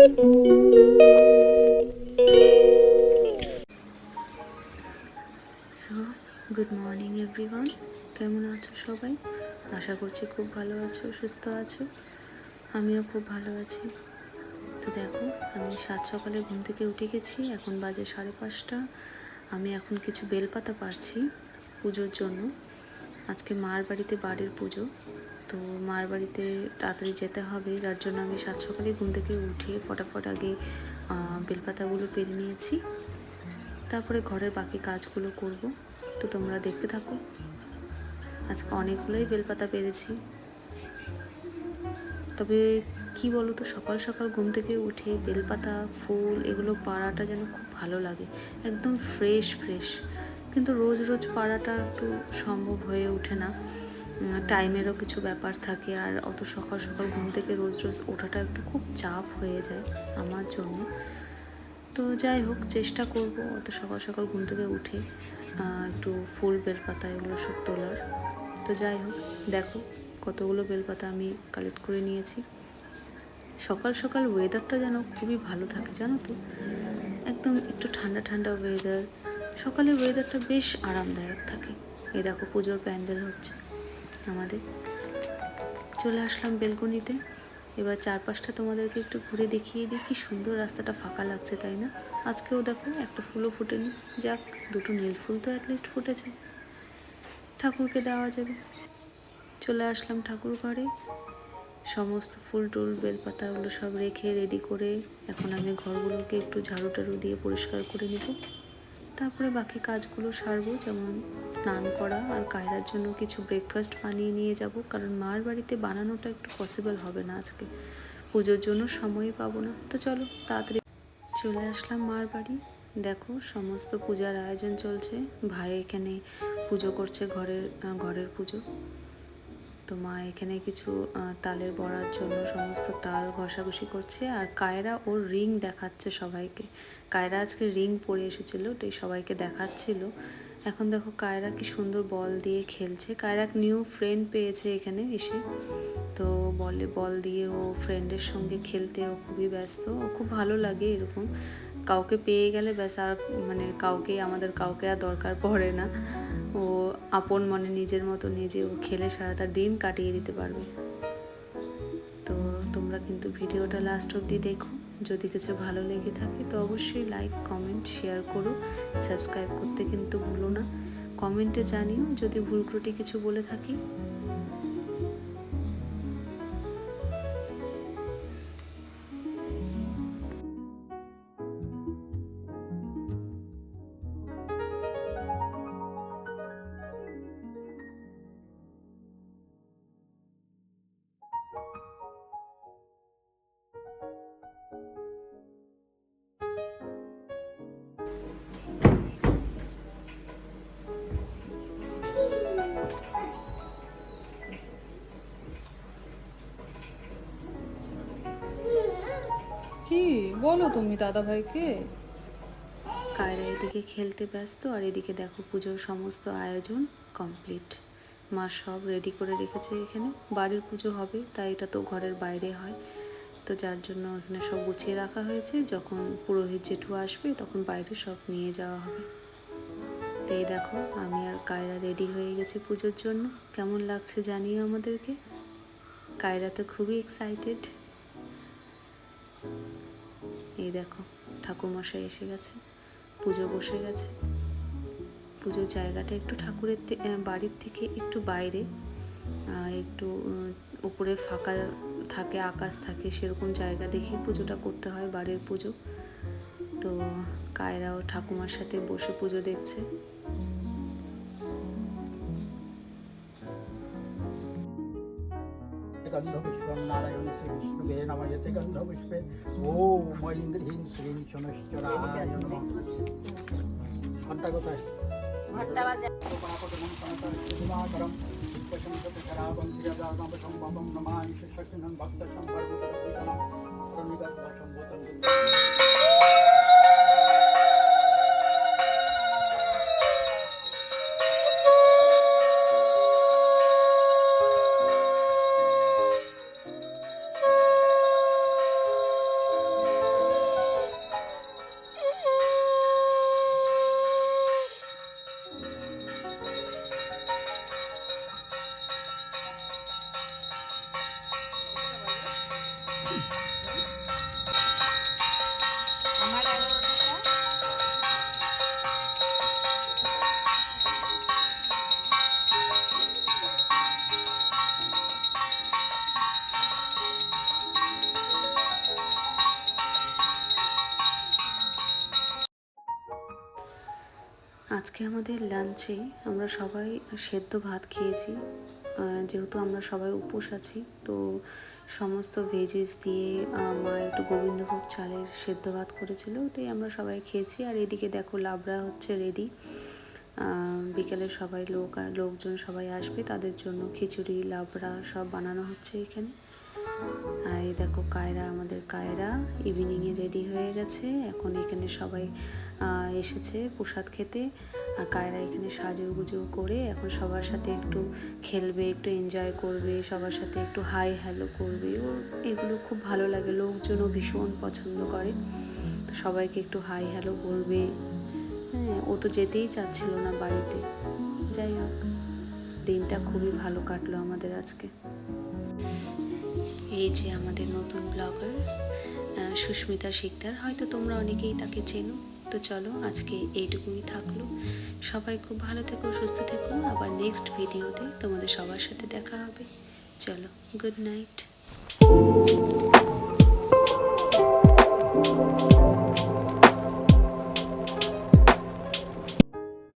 So good morning everyone কেমন আছো সবাই? আশা করছি খুব ভালো আছো, সুস্থ আছো। আমিও খুব ভালো আছি। তো দেখো, আমি সাত সকালে ঘুম থেকে উঠে গেছি। এখন বাজে সাড়ে পাঁচটা। আমি এখন কিছু বেলপাতা পারছি পুজোর জন্য। আজকে মার বাড়িতে বাড়ির পুজো। তো মার বাড়িতে তাড়াতাড়ি যেতে হবে, যার জন্য আমি সাত সকালে ঘুম থেকে উঠে ফটাফট আগে বেলপাতাগুলো পেরে নিয়েছি। তারপরে ঘরের বাকি কাজগুলো করব। তো তোমরা দেখতে থাকো। আজকে অনেকগুলোই বেলপাতা পেরেছি। তবে কি বলো তো সকাল সকাল ঘুম থেকে উঠে বেলপাতা, ফুল এগুলো পাড়াটা যেন খুব ভালো লাগে। একদম ফ্রেশ ফ্রেশ কিন্তু রোজ রোজ পাড়াটা একটু সম্ভব হয়ে ওঠে না। টাইমেরও কিছু ব্যাপার থাকে আর অত সকাল সকাল ঘুম থেকে রোজ রোজ ওঠাটা একটু খুব চাপ হয়ে যায় আমার জন্য। তো যাই হোক, চেষ্টা করব অত সকাল সকাল ঘুম থেকে উঠে একটু ফুল বেলপাতা এগুলো সব তোলার। তো যাই হোক, দেখো কতগুলো বেলপাতা আমি কালেক্ট করে নিয়েছি। সকাল সকাল ওয়েদারটা যেন খুবই ভালো থাকে, জানো তো? একদম একটু ঠান্ডা ঠান্ডা ওয়েদার সকালে ওয়েদারটা বেশ আরামদায়ক থাকে। এই দেখো পুজোর প্যান্ডেল হচ্ছে। আমাদের। চলে আসলাম বেলকনিতে। এবার চারপাশটা তোমাদেরকে একটু ঘুরে দেখিয়ে দিই। কি সুন্দর রাস্তাটা ফাঁকা লাগছে, তাই না? আজকেও দেখো একটা ফুলও ফুটেনি। যাক, দুটো নীল ফুল তো অ্যাটলিস্ট ফুটেছে। ঠাকুরকে দেওয়া যাবে। চলে আসলাম ঠাকুর ঘরে। সমস্ত ফুল টুল, বেলপাতাগুলো সব রেখে রেডি করে এখন আমি ঘরগুলোকে একটু ঝাড়ু টাড়ু দিয়ে পরিষ্কার করে নেব। তারপরে বাকি কাজগুলো সারবো, যেমন স্নান করা আর কায়রার জন্য কিছু ব্রেকফাস্ট বানিয়ে নিয়ে যাব। কারণ মার বাড়িতে বানানোটা একটু পসিবল হবে না আজকে। পুজোর জন্য সময় পাবো না। তো চলো, তাড়াতাড়ি চলে আসলাম মার বাড়ি। দেখো, সমস্ত পূজার আয়োজন চলছে। ভাই এখানে পুজো করছে ঘরের ঘরের পুজো। তো মা এখানে কিছু তালের বড়ার জন্য সমস্ত তাল ঘষাঘষি করছে আর কায়রা ওর রিং দেখাচ্ছে সবাইকে। কায়রা আজকে রিং পরে এসেছিল, ওটাই সবাইকে দেখাচ্ছিল। এখন দেখো কায়রা কি সুন্দর বল দিয়ে খেলছে। কায়রা এক নিউ ফ্রেন্ড পেয়েছে এখানে এসে। তো বলে, বল দিয়ে ও ফ্রেন্ডের সঙ্গে খেলতে ও খুবই ব্যস্ত। ও খুব ভালো লাগে এরকম। কাউকে পেয়ে গেলে ব্যাস আর মানে কাউকে, আমাদের কাউকে আর দরকার পড়ে না। ও আপন মনে নিজের মতো নিজে ও খেলে সারাটা দিন কাটিয়ে দিতে পারবে। তো তোমরা কিন্তু ভিডিওটা লাস্ট অবধি দেখো। যদি কিছু ভালো লেগে থাকে তো অবশ্যই লাইক কমেন্ট শেয়ার করো। সাবস্ক্রাইব করতে কিন্তু ভুলো না। কমেন্টে জানিও যদি ভুল ত্রুটি কিছু বলে থাকি। কি? বলো তুমি দাদা ভাইকে কায়রা এদিকে খেলতে ব্যস্ত, আর এদিকে দেখো পুজোর সমস্ত আয়োজন কমপ্লিট। মা সব রেডি করে রেখেছে এখানে। বাড়ির পুজো হবে, তাই এটা তো ঘরের বাইরে হয়। তো যার জন্য এখানে সব গুছিয়ে রাখা হয়েছে। যখন পুরোহিত জেঠু আসবে, তখন বাইরে সব নিয়ে যাওয়া হবে। তো এই দেখো, আমি আর কায়রা রেডি হয়ে গেছি পুজোর জন্য। কেমন লাগছে জানিও আমাদেরকে। কায়রা তো খুবই এক্সাইটেড এই দেখো, ঠাকুরমশাই এসে গেছে, পুজো বসে গেছে। পুজোর জায়গাটা একটু ঠাকুরের বাড়ির থেকে একটু বাইরে একটু উপরে ফাঁকা থাকে, আকাশ থাকে, সেরকম জায়গা দেখে পুজোটা করতে হয় বাড়ির পুজো। তো কায়রাও ঠাকুমার সাথে বসে পুজো দেখছে। गन्धपुष्पं नारायणस्य विष्णुवे नमयते गन्धपुष्पे ॐ ঐন্দ্রহীন শ্রীং শনশ্চরায় নমঃ ঘন্টা কোথায় ঘন্টাবাজার শিল্পসংসদশরাবং ক্রিয়াদানবসম্ভবং নমামি শক্তিনং ভক্ত সম্পর্কতরপূজনম আজকে আমাদের লাঞ্চে আমরা সবাই সেদ্ধ ভাত খেয়েছি। যেহেতু আমরা সবাই উপোস আছি তো সমস্ত ভেজিস দিয়ে মা একটু গোবিন্দভোগ চালের সেদ্ধ ভাত করেছিল, ওটাই আমরা সবাই খেয়েছি। আর এদিকে দেখো লাবড়া হচ্ছে রেডি বিকেলে সবাই লোক লোকজন সবাই আসবে, তাদের জন্য খিচুড়ি, লাবড়া সব বানানো হচ্ছে এখানে। আর এই দেখো কায়রা, আমাদের কায়রা ইভিনিংয়ে রেডি হয়ে গেছে। এখন এখানে সবাই এসেছে প্রসাদ খেতে। আর কায়রা এখানে সাজুগুজু করে এখন সবার সাথে একটু খেলবে, একটু এনজয় করবে, সবার সাথে একটু হাই হ্যালো করবে। ও, এগুলো খুব ভালো লাগে, লোকজনও ভীষণ পছন্দ করে। তো সবাইকে একটু হাই হ্যালো বলবে। হ্যাঁ ও তো যেতেই চাচ্ছিল না বাড়িতে। যাই হোক, দিনটা খুবই ভালো কাটলো আমাদের আজকে। এই যে আমাদের নতুন ব্লগার সুস্মিতা শিকদার, হয়তো তোমরা অনেকেই তাকে চেনো। তো চলো আজকে এইটুকুই থাকল। সবাই খুব ভালো থেকো, সুস্থ থেকো। আবার নেক্সট ভিডিওতে তোমাদের সবার সাথে দেখা হবে। চলো গুড নাইট